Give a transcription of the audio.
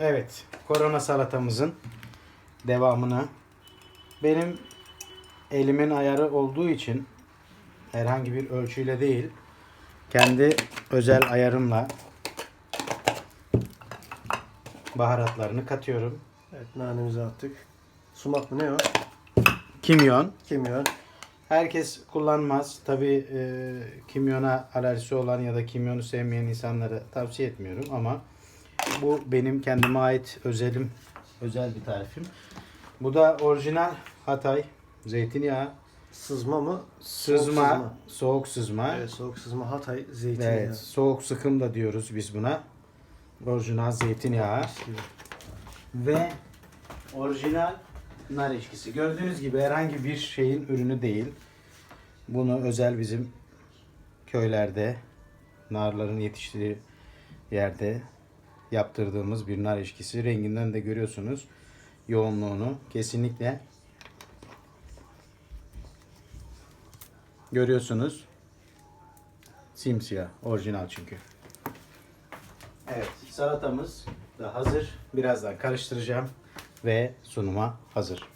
Evet, korona salatamızın devamını benim elimin ayarı olduğu için herhangi bir ölçüyle değil, kendi özel ayarımla baharatlarını katıyorum. Evet nanemizi attık. Sumak mı ne o? Kimyon. Kimyon. Herkes kullanmaz. Tabi kimyona alerjisi olan ya da kimyonu sevmeyen insanlara tavsiye etmiyorum ama bu benim kendime ait özelim, özel bir tarifim. Bu da orijinal Hatay zeytinyağı, Sızma mı? sızma, Soğuk soğuk sızma. Evet soğuk sızma Hatay zeytinyağı. Evet, soğuk sıkım da diyoruz biz buna. Orijinal zeytinyağı ve orijinal nar eşkisi. Gördüğünüz gibi herhangi bir şeyin ürünü değil. Bunu özel bizim köylerde, narların yetiştiği yerde yaptırdığımız bir nar eşkisi. Renginden de görüyorsunuz yoğunluğunu. Kesinlikle görüyorsunuz. Simsiyah, orijinal çünkü. Evet, salatamız da hazır. Birazdan karıştıracağım ve sunuma hazır.